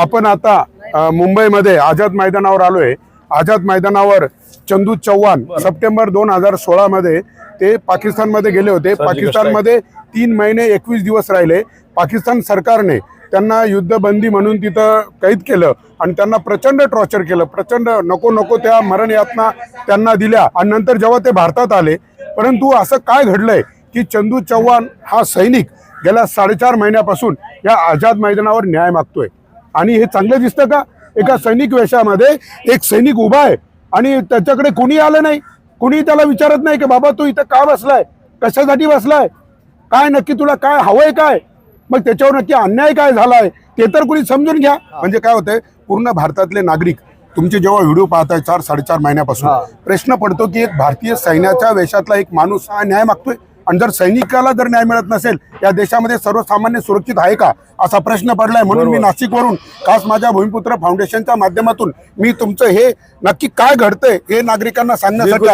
आपण आता मुंबईमध्ये आझाद मैदानावर आलोय. आझाद मैदानावर चंदू चव्हाण सप्टेंबर दोन हजार सोळा मध्ये ते पाकिस्तानमध्ये गेले होते. पाकिस्तानमध्ये तीन महिने एकवीस दिवस राहिले. पाकिस्तान सरकारने त्यांना युद्धबंदी म्हणून तिथं कैद केलं आणि त्यांना प्रचंड टॉर्चर केलं. प्रचंड नको नको त्या मरण यातना त्यांना दिल्या आणि नंतर जेव्हा ते भारतात आले परंतु असं काय घडलंय की चंदू चव्हाण हा सैनिक गेल्या साडेचार महिन्यापासून या आझाद मैदानावर न्याय मागतोय? आणि हे चांगलं दिसतं का? एका सैनिक वेशामध्ये एक सैनिक उभा आहे आणि त्याच्याकडे कुणी आलं नाही. कुणी त्याला विचारत नाही की बाबा तू इथं का बसलाय? कशासाठी बसलाय? काय नक्की तुला काय हवंय काय? मग त्याच्यावर नक्की अन्याय काय झालाय ते तर कुणी समजून घ्या. म्हणजे काय होतंय पूर्ण भारतातले नागरिक तुमचे जेव्हा व्हिडिओ पाहताय चार साडेचार महिन्यापासून प्रश्न पडतो की एक भारतीय सैन्याच्या वेशातला एक माणूस हा न्याय मागतोय? आणि जर सैनिकाला जर न्याय मिळत नसेल या देशामध्ये सर्वसामान्य सुरक्षित आहे का? असा प्रश्न पडलाय म्हणून मी नाशिकवरून खास माझ्या भूमिपुत्र फाउंडेशनच्या माध्यमातून मी तुमचं हे नक्की काय घडतंय हे नागरिकांना सांगण्यासाठी.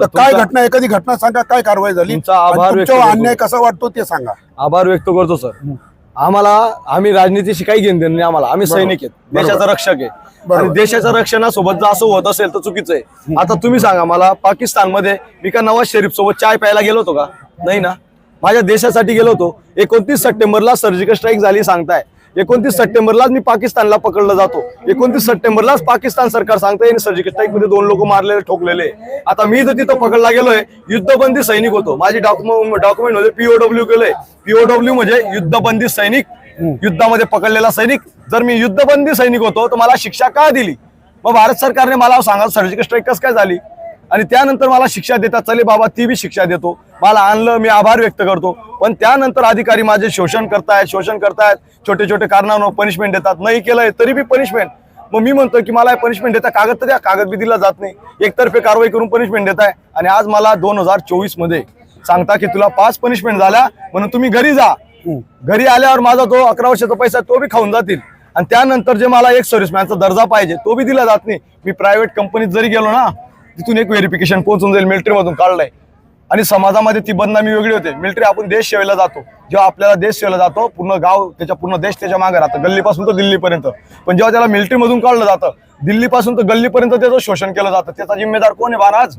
तर काय घटना एखादी घटना सांगा काय कारवाई झाली? तुमचा. अन्याय कसा वाटतो ते सांगा. आभार व्यक्त करतो सर. आम्हाला आम्ही राजनीतीशी काही घेणं देणं नाही आम्हाला. आम्ही सैनिक आहेत. देशाचा रक्षक आहे. आणि देशाच्या रक्षणासोबत जर असं होत असेल तर चुकीचं आहे. आता तुम्ही सांगा मला पाकिस्तानमध्ये मी का नवाज शरीफ सोबत चाय प्यायला गेलो होतो का? नाही ना? माझ्या देशासाठी गेलो होतो. एकोणतीस सप्टेंबरला सर्जिकल स्ट्राईक झाली सांगताय. एकोणतीस सप्टेंबरलाच मी पाकिस्तानला पकडला जातो. एकोणतीस सप्टेंबरलाच पाकिस्तान सरकार सांगताय सर्जिकल स्ट्राईकमध्ये दोन लोक मारलेले ठोकलेले. आता मी जर तिथं पकडला गेलोय युद्धबंदी सैनिक होतो. माझी डॉक्युमेंट डॉक्युमेंटमध्ये पीओडब्ल्यू केलंय. पीओडब्ल्यू म्हणजे युद्धबंदी सैनिक. युद्धामध्ये पकडलेला सैनिक. जर मी युद्धबंदी सैनिक होतो तर मला शिक्षा का दिली? मग भारत सरकारने मला सांगा सर्जिकल स्ट्राईक कस काय झाली? आणि त्यानंतर मला शिक्षा देतात चले बाबा ती बी शिक्षा देतो. मला आणलं मी आभार व्यक्त करतो. पण त्यानंतर अधिकारी माझे शोषण करतायत शोषण करतायत. छोटे छोटे कारणांवर पनिशमेंट देतात. नाही केलंय तरी बी पनिशमेंट मग मी म्हणतो की मला पनिशमेंट देता कागद तर द्या कागद बी दिला जात नाही. एकतर्फे कारवाई करून पनिशमेंट देताय. आणि आज मला दोन हजार चोवीसमध्ये सांगता की तुला पाच पनिशमेंट झाल्या म्हणून तुम्ही घरी जा. घरी आल्यावर माझा तो अकरा वर्षाचा पैसा तो बी खाऊन जातील. आणि त्यानंतर जे मला एक सर्व्हिसमॅनचा दर्जा पाहिजे तो बी दिला जात नाही. मी प्रायव्हेट कंपनीत जरी गेलो ना तिथून एक व्हेरिफिकेशन पोहोचून जाईल मिलिटरीमधून काढलंय. आणि समाजामध्ये ती बदनामी वेगळी होते. मिलिटरी आपण देश सेवेला जातो. जेव्हा आपल्याला देश सेवेला जातो पूर्ण गाव त्याच्या पूर्ण देश त्याच्यामागे राहतं. गल्लीपासून तर दिल्लीपर्यंत. पण जेव्हा त्याला मिलिटरीमधून काढलं जातं दिल्लीपासून तर गल्लीपर्यंत त्याचं शोषण केलं जातं. त्याचा जिम्मेदार कोण आहे? महाराज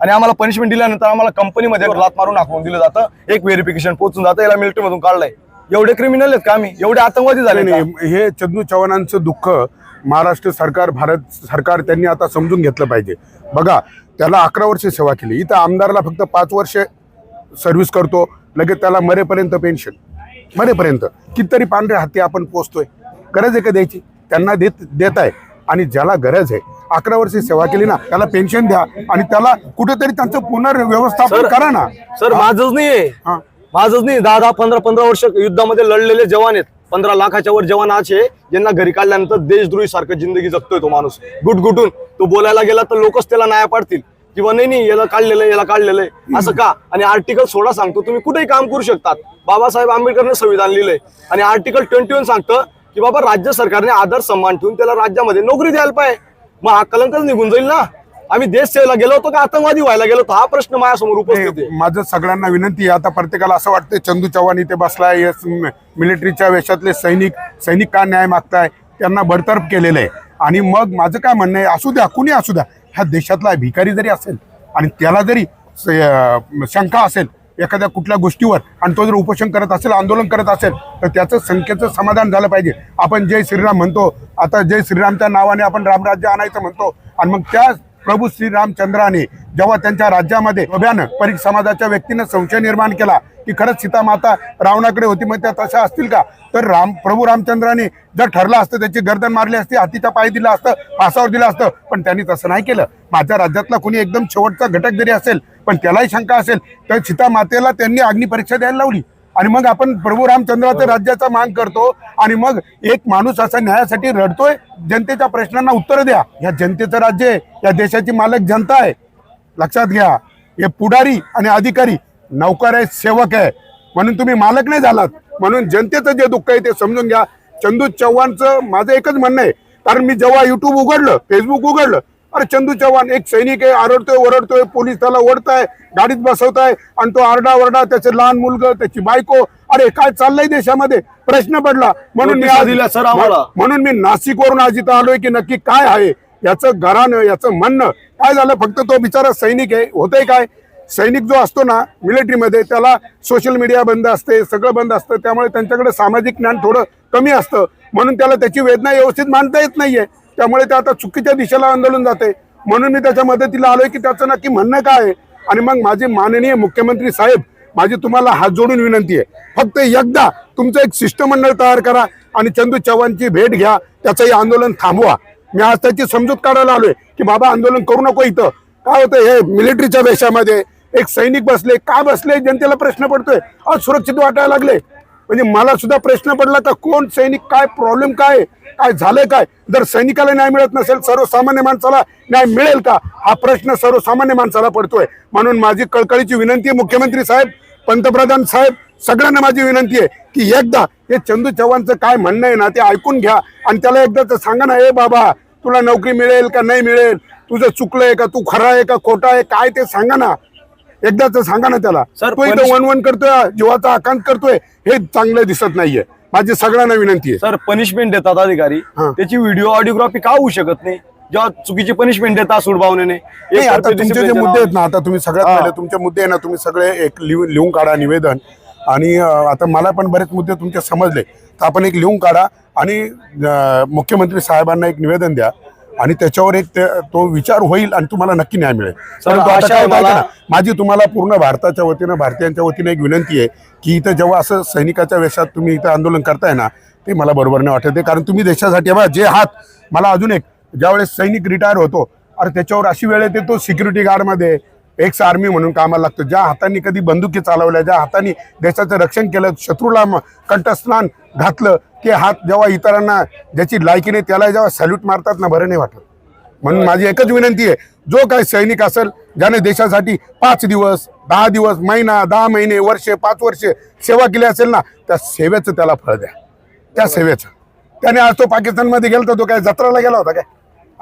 आणि आम्हाला पनिशमेंट दिल्यानंतर आम्हाला कंपनीमध्ये लात मारून दाखवून दिलं जातं. एक व्हेरिफिकेशन पोहोचून जातं. याला मिलिटरीमधून काढलंय. एवढे क्रिमिनल आहेत का आम्ही? एवढे आतंकवादी झाले नाही? नाही, हे चंदू चव्हाणांचं दुःख महाराष्ट्र सरकार भारत सरकार त्यांनी आता समजून घेतलं पाहिजे. बघा त्याला अकरा वर्ष सेवा केली. इथं आमदारला फक्त पाच वर्ष सर्व्हिस करतो लगेच त्याला मरेपर्यंत पेन्शन मरेपर्यंत. कितीतरी पांढरे हाती आपण पोचतोय गरज आहे का द्यायची? त्यांना देत देत आहे. आणि ज्याला गरज आहे अकरा वर्ष सेवा केली ना त्याला पेन्शन द्या. आणि त्याला कुठेतरी त्यांचं पुनर्व्यवस्थापन करा ना. सर माझंच नाहीये. हा. माझंच नाही दहा दहा पंधरा पंधरा वर्ष युद्धामध्ये लढलेले जवान आहेत. पंधरा लाखाच्या वर जवान असे ज्यांना घरी काढल्यानंतर देशद्रोही सारखं जिंदगी जगतोय तो माणूस. गुटगुटून तो बोलायला गेला तर लोकच त्याला नाया पाडतील. किंवा नाही नाही याला काढलेलं याला काढलेलं आहे. असं का? आणि आर्टिकल सोळा सांगतो तुम्ही कुठेही काम करू शकतात. बाबासाहेब आंबेडकरने संविधान लिहिलंय. आणि आर्टिकल ट्वेंटी वन सांगतं की बाबा राज्य सरकारने आदर सन्मान ठेवून त्याला राज्यामध्ये नोकरी द्यायला पाहिजे. मग हा कलंकच निघून जाईल ना? आम्ही देश सेवेला गेलो होतो का आतंकवादी व्हायला गेलो होतो? हा प्रश्न माझ्यासमोर उपस्थित आहे. माझं सगळ्यांना विनंती आहे. आता प्रत्येकाला असं वाटतं चंदू चव्हाण इथे बसलाय मिलिटरीच्या वेशातले सैनिक सैनिक का न्याय मागताय? त्यांना बडतर्फ केलेलं आहे. आणि मग माझं काय म्हणणं आहे असू द्या कुणी असू द्या ह्या देशातला भिकारी जरी असेल आणि त्याला जरी शंका असेल एखाद्या कुठल्या गोष्टीवर आणि तो जर उपोषण करत असेल आंदोलन करत असेल तर त्याचं संख्येचं समाधान झालं पाहिजे. आपण जय श्रीराम म्हणतो आता जय श्रीरामच्या नावाने आपण रामराज्य आणायचं म्हणतो आणि मग त्या प्रभू श्रीरामचंद्राने जेव्हा त्यांच्या राज्यामध्ये नव्यानं परीख समाजाच्या व्यक्तीनं संशय निर्माण केला की खरंच सीता माता रावणाकडे होती मग त्या तशा असतील का? तर राम प्रभू रामचंद्राने जर ठरलं असतं त्याची गर्दन मारली असती हातीचा पाय दिला असतं फासावर दिलं असतं पण त्यांनी तसं नाही केलं. माझ्या राज्यातला कोणी एकदम शेवटचा घटक जरी असेल पण त्यालाही शंका असेल तर सीता मातेला त्यांनी अग्निपरीक्षा द्यायला लावली. आणि मग आपण प्रभू रामचंद्राचं राज्याचा माग करतो आणि मग एक माणूस असा न्यायासाठी रडतोय जनतेच्या प्रश्नांना उत्तर द्या. या जनतेचं राज्य आहे या देशाची मालक जनता आहे. लक्षात घ्या हे पुढारी आणि अधिकारी नौकर आहे सेवक आहे म्हणून तुम्ही मालक नाही झालात. म्हणून जनतेचं जे दुःख आहे ते समजून घ्या. चंदू चव्हाणचं माझं एकच म्हणणं आहे. कारण मी जेव्हा युट्यूब उघडलं फेसबुक उघडलं अरे चंदू चव्हाण एक सैनिक आहे आरडतोय ओरडतोय पोलीस त्याला ओढताय गाडीत बसवताय आणि तो आरडा ओरडा त्याचे लहान मुलगा त्याची बायको. अरे काय चाललंय देशामध्ये? प्रश्न पडला. म्हणून मी सर. म्हणून मी नाशिकवरून आज इथं आलोय की नक्की काय आहे? याचं घरानं याचं म्हणणं. काय झालं? फक्त तो बिचारा सैनिक आहे. होतंय काय? सैनिक जो असतो ना मिलिटरीमध्ये त्याला सोशल मीडिया बंद असते सगळं बंद असतं. त्यामुळे त्यांच्याकडे सामाजिक ज्ञान थोडं कमी असतं. म्हणून त्याला त्याची वेदना व्यवस्थित मांडता येत नाहीये. त्यामुळे ते आता चुकीच्या दिशेला आंदोलन जाते म्हणून मी त्याच्या मदतीला आलोय की त्याचं नक्की म्हणणं काय आहे? आणि मग माझे माननीय मुख्यमंत्री साहेब माझी तुम्हाला हात जोडून विनंती आहे. फक्त एकदा तुमचं एक शिष्टमंडळ तयार करा आणि चंदू चव्हाणची भेट घ्या. त्याचंही आंदोलन थांबवा. मी आज त्याची समजूत काढायला आलोय की बाबा आंदोलन करू नको इथं. काय होतं हे मिलिटरीच्या वेशामध्ये? एक सैनिक बसले का बसले? जनतेला प्रश्न पडतोय. आज सुरक्षित वाटायला लागले. म्हणजे मला सुद्धा प्रश्न पडला का कोण सैनिक काय प्रॉब्लेम काय? आहे? काय झालंय काय? जर सैनिकाला न्याय मिळत नसेल सर्वसामान्य माणसाला न्याय मिळेल का? हा प्रश्न सर्वसामान्य माणसाला पडतोय. म्हणून माझी कळकळीची विनंती आहे मुख्यमंत्री साहेब पंतप्रधान साहेब सगळ्यांना माझी विनंती आहे की एकदा हे चंदू चव्हाणचं काय म्हणणं आहे ना ते ऐकून घ्या. आणि त्याला एकदा तर सांगा ना ए बाबा तुला नोकरी मिळेल का नाही मिळेल? तुझं चुकलंय का? तू खरा आहे का खोटा आहे? काय ते सांगा ना. एकदाच सांगा ना त्याला. सर, तो इथं वन वन करतोय जीवाचा आकांत करतोय हे चांगलं दिसत नाहीये. माझी सगळ्यांना विनंती आहे. सर पनिशमेंट देतात अधिकारी. त्याची व्हिडिओ ऑडिओग्राफी का होऊ शकत नाही? जेव्हा चुकीची पनिशमेंट देतात सूडभावनेने नाही, आता तुमचे जे मुद्दे आहेत ना आता तुम्ही सगळ्यात. पहिले तुमचे मुद्दे आहे ना तुम्ही सगळे एक लिहून काढा निवेदन. आणि आता मला पण बरेच मुद्दे तुमचे समजले. तर आपण एक लिहून काढा आणि मुख्यमंत्री साहेबांना एक निवेदन द्या. आणि त्याच्यावर एक ते- विचार होईल आणि तुम्हाला नक्की न्याय मिळेल. माझी तुम्हाला पूर्ण भारताच्या वतीनं भारतीयांच्या वतीनं एक विनंती आहे की इथं जेव्हा असं सैनिकाच्या वेशात तुम्ही इथं आंदोलन करताय ना ते मला बरोबर नाही वाटत आहे. कारण तुम्ही देशासाठी बघा जे हात मला अजून एक ज्यावेळेस सैनिक रिटायर होतो अरे त्याच्यावर अशी वेळ येते तो सिक्युरिटी गार्डमध्ये एक्स आर्मी म्हणून कामाला लागतो. ज्या हातांनी कधी बंदुकी चालवल्या ज्या हातांनी देशाचं रक्षण केलं शत्रूला कंठस्नान घातलं की हात जेव्हा इतरांना ज्याची लायकी नाही त्याला जेव्हा सॅल्यूट मारतात ना बरं नाही वाटत. म्हणून माझी एकच विनंती आहे जो काही सैनिक असेल ज्याने देशासाठी पाच दिवस दहा दिवस महिना दहा महिने वर्षे पाच वर्षे सेवा केली असेल ना त्या सेवेचं त्याला फळ द्या. त्या सेवेचं. त्याने आज तो पाकिस्तानमध्ये गेला तो काय जत्राला गेला होता काय?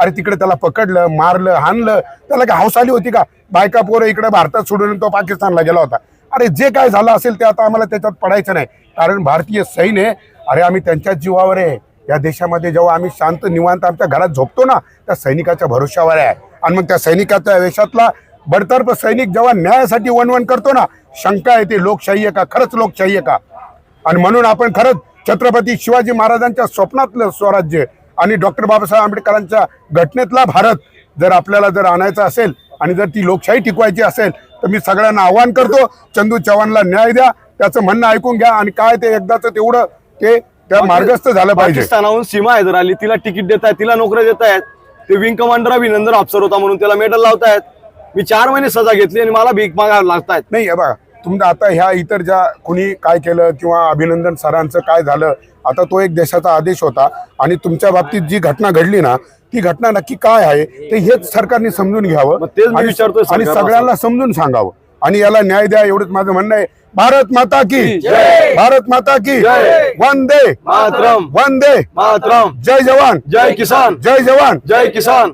अरे तिकडे त्याला पकडलं मारलं हाणलं. त्याला काय हौस आली होती का? बायका पोरं इकडे भारतात सोडून तो पाकिस्तानला गेला होता. अरे जे काय झालं असेल ते आता आम्हाला त्याच्यात पडायचं नाही. कारण भारतीय सैन्य अरे आम्ही त्यांच्याच जीवावर आहे. या देशामध्ये जेव्हा आम्ही शांत निवांत आमच्या घरात झोपतो ना त्या सैनिकाच्या भरोश्यावर आहे. आणि मग त्या सैनिकाच्या वेशातला बडतर्फ सैनिक जेव्हा न्यायासाठी वणवण करतो ना शंका येते लोकशाही आहे का? खरंच लोकशाही आहे का? आणि म्हणून आपण खरंच छत्रपती शिवाजी महाराजांच्या स्वप्नातलं स्वराज्य आणि डॉक्टर बाबासाहेब आंबेडकरांच्या घटनेतला भारत जर आपल्याला जर आणायचा असेल आणि जर ती लोकशाही टिकवायची असेल तर मी सगळ्यांना आव्हान करतो चंदू चव्हाणला न्याय द्या त्याचं म्हणणं ऐकून घ्या आणि काय ते एकदाच तेवढं ते त्या मार्गस्थ झालं पाहिजे. पाकिस्तानाहून सीमा हैदर आली तिला तिकीट देत आहेत तिला नोकऱ्या देत आहेत. ते विंग कमांडर अभिनंदन अफसर होता म्हणून त्याला मेडल लावतायत मी चार महिने सजा घेतली आणि मला भीक मागायला लागतायत. नाही बघा तुमचं आता ह्या इतर ज्या कुणी काय केलं किंवा अभिनंदन सरांचं काय झालं आता तो एक देशाचा आदेश होता आणि तुमच्या बाबतीत जी घटना घडली ना ती घटना नक्की काय आहे ते हेच सरकारने समजून घ्यावं मग तेच मी आणि-. सगळ्यांना समजून सांगावं. आणि याला न्याय द्या एवढंच माझं म्हणणं आहे. भारत माता की. भारत माता की. वंदे. मातरम. वंदे. मातरम. जय जवान. जय किसान. जय जवान. जय किसान.